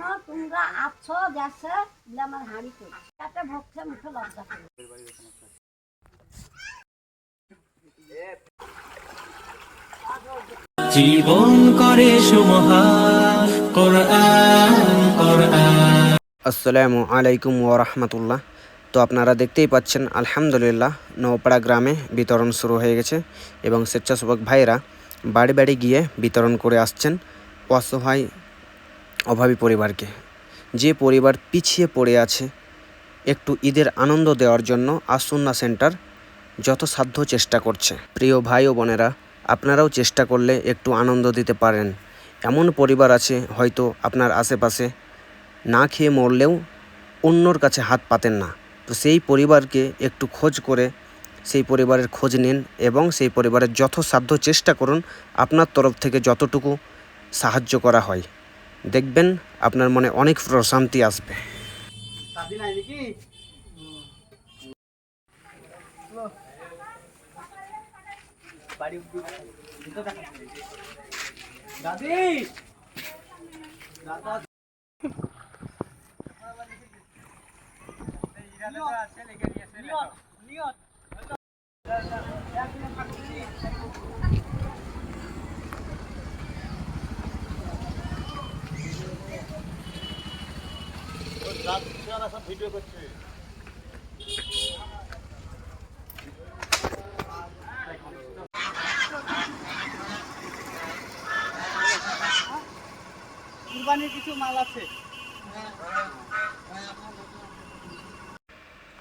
জন্য তোমরা আছো বলে আমার হাঁড়ি করছে। তাতে ভক্তে মুখে লজ্জা করে জীবন করে সুমহান কোরআন কোরআন। আসসালামু আলাইকুম ওরহমতুল্লাহ তো আপনারা দেখতেই পাচ্ছেন আলহামদুলিল্লাহ নৌপাড়া গ্রামে বিতরণ শুরু হয়ে গেছে এবং স্বেচ্ছাসেবক ভাইরা বাড়ি বাড়ি গিয়ে বিতরণ করে আসছেন। অসহায় অভাবী পরিবারকে। যে পরিবার পিছিয়ে পড়ে আছে, একটু ঈদের আনন্দ দেওয়ার জন্য আসুন্না সেন্টার যত সাধ্য চেষ্টা করছে। প্রিয় ভাই ও বোনেরা, আপনারাও চেষ্টা করলে একটু আনন্দ দিতে পারেন। এমন পরিবার আছে, হয়তো আপনার আশেপাশে না খেয়ে মরলেও অন্যর কাছে হাত পাতেন না। তো সেই পরিবারকে একটু খোঁজ করে সেই পরিবারের খোঁজ নিন এবং সেই পরিবারের যথাসাধ্য চেষ্টা করুন আপনার তরফ থেকে যতটুকু সাহায্য করা হয়। দেখবেন আপনার মনে অনেক প্রশান্তি আসবে।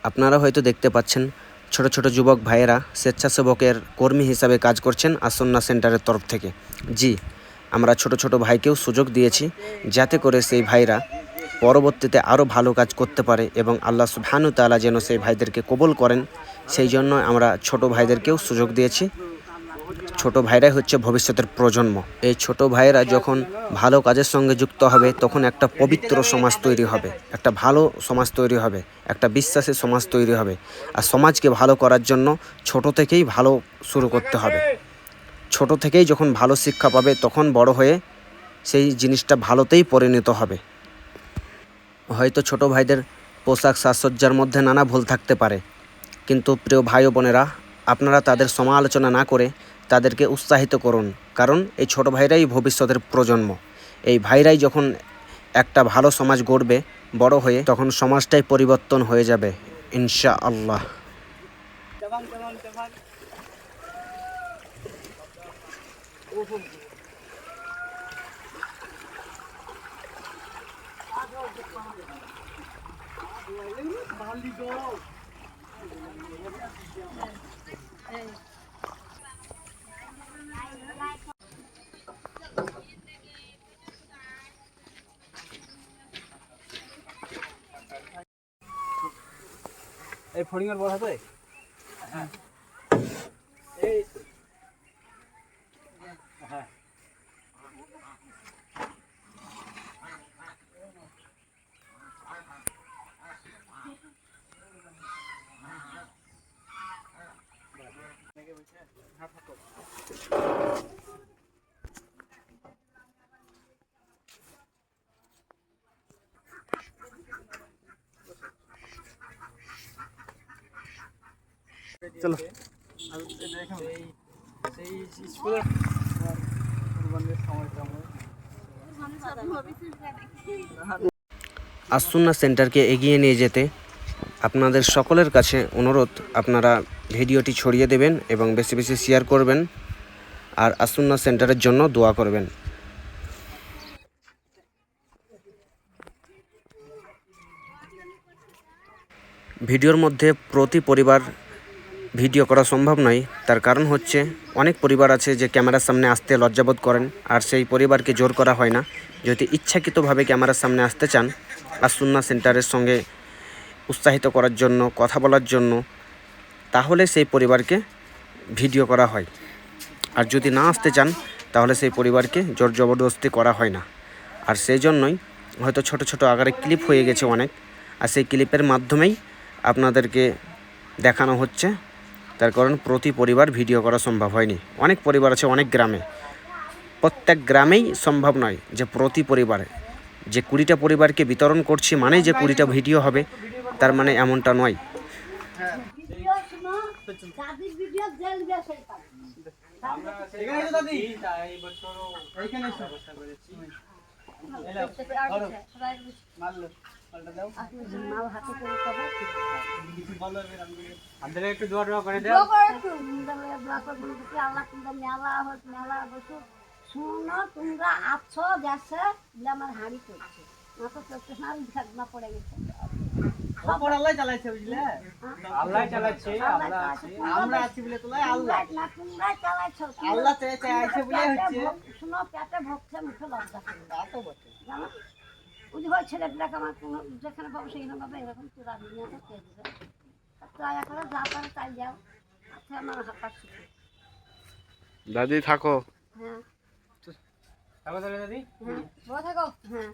আপনারা হয়তো দেখতে পাচ্ছেন, ছোট ছোট যুবক ভাইয়েরা স্বেচ্ছাসেবকের কর্মী হিসাবে কাজ করছেন আসন্না সেন্টারের তরফ থেকে। জি, আমরা ছোট ছোট ভাইকেও সুযোগ দিয়েছি যাতে করে সেই ভাইরা পরবর্তীতে আরও ভালো কাজ করতে পারে এবং আল্লাহ সুবহানু তালা যেন সেই ভাইদেরকে কবুল করেন, সেই জন্য আমরা ছোট ভাইদেরকেও সুযোগ দিয়েছি। ছোট ভাইরাই হচ্ছে ভবিষ্যতের প্রজন্ম। এই ছোট ভাইয়েরা যখন ভালো কাজের সঙ্গে যুক্ত হবে, তখন একটা পবিত্র সমাজ তৈরি হবে, একটা ভালো সমাজ তৈরি হবে, একটা বিশ্বাসের সমাজ তৈরি হবে। আর সমাজকে ভালো করার জন্য ছোট থেকেই ভালো শুরু করতে হবে। ছোট থেকেই যখন ভালো শিক্ষা পাবে, তখন বড় হয়ে সেই জিনিসটা ভালোতেই পরিণত হবে। হয়তো ছোট ভাইদের পোশাক সাজসজ্জার মধ্যে নানা ভুল থাকতে পারে। কিন্তু প্রিয় ভাই ও বোনেরা, আপনারা তাদের সমালোচনা না করে তাদেরকে উৎসাহিত করুন, কারণ এই ছোট ভাইরাই ভবিষ্যতের প্রজন্ম। এই ভাইরাই যখন একটা ভালো সমাজ গড়বে, বড় হয়ে তখন সমাজটাই পরিবর্তন হয়ে যাবে ইনশা আল্লাহ এই ফড়িং এর বড় হবে এই চলো। আসুন্না সেন্টারকে এগিয়ে নিয়ে যেতে আপনাদের সকলের কাছে অনুরোধ, আপনারা ভিডিওটি ছড়িয়ে দেবেন এবং বেশি বেশি শেয়ার করবেন আর আসুন্না সেন্টারের জন্য দোয়া করবেন। ভিডিওর মধ্যে প্রতি পরিবার ভিডিও করা সম্ভব নয়। তার কারণ হচ্ছে, অনেক পরিবার আছে যে ক্যামেরার সামনে আসতে লজ্জাবোধ করেন, আর সেই পরিবারকে জোর করা হয় না। যদি ইচ্ছাকৃতভাবে ক্যামেরার সামনে আসতে চান, আসুন্না সেন্টারের সঙ্গে উৎসাহিত করার জন্য, কথা বলার জন্য, তাহলে সেই পরিবারকে ভিডিও করা হয়। আর যদি না আসতে চান, তাহলে সেই পরিবারকে জোর জবরদস্তি করা হয় না। আর সেই জন্যই হয়তো ছোট ছোট আকারে ক্লিপ হয়ে গেছে অনেক। আর সেই ক্লিপের মাধ্যমেই আপনাদেরকে দেখানো হচ্ছে তার কারণ প্রতি পরিবার ভিডিও করা সম্ভব হয়নি। অনেক পরিবার আছে অনেক গ্রামে। প্রত্যেক গ্রামেই সম্ভব নয় যে প্রতি পরিবারে। যে কুড়িটা পরিবারকে বিতরণ করছি মানে যে কুড়িটা ভিডিও হবে তার মানে এমনটা নয়। এইখানে আমাদের একটু দোয়া দোয়া করে আল্লাহ তোমরা মেলা হোক মেলা বসো শুনো তোমরা আছো যাচ্ছে আমার হাঁড়ি করছে মাথা চলছে হাঁড়ি ঝাঁকনা পড়ে গেছে ওপর আল্লাহ চালাইছে বুঝলে? আল্লাহ চালাচ্ছে আল্লাহ আমরা চালাচ্ছে, আছি তোমরা আমরা বেশ- আছি বলে তোলাই আল্লাহ না তোমরাই চালাইছো আল্লাহ চেয়ে চেয়ে বলে হচ্ছে। শুনো পেটে ভোগছে মুখে লজ্জা করে তা তো বটে জানো যে হয় ছেলেপিলাকে আমার কোনো যেখানে পাবো সেখানে পাবো এরকম দুনিয়াতে পেয়ে দেবে? দয়া করে যা পারে তাই যাও। আচ্ছা আমার হাত শিখে দাদি থাকো। হ্যাঁ। থাকো তাহলে দাদি? হ্যাঁ থাকো। হ্যাঁ।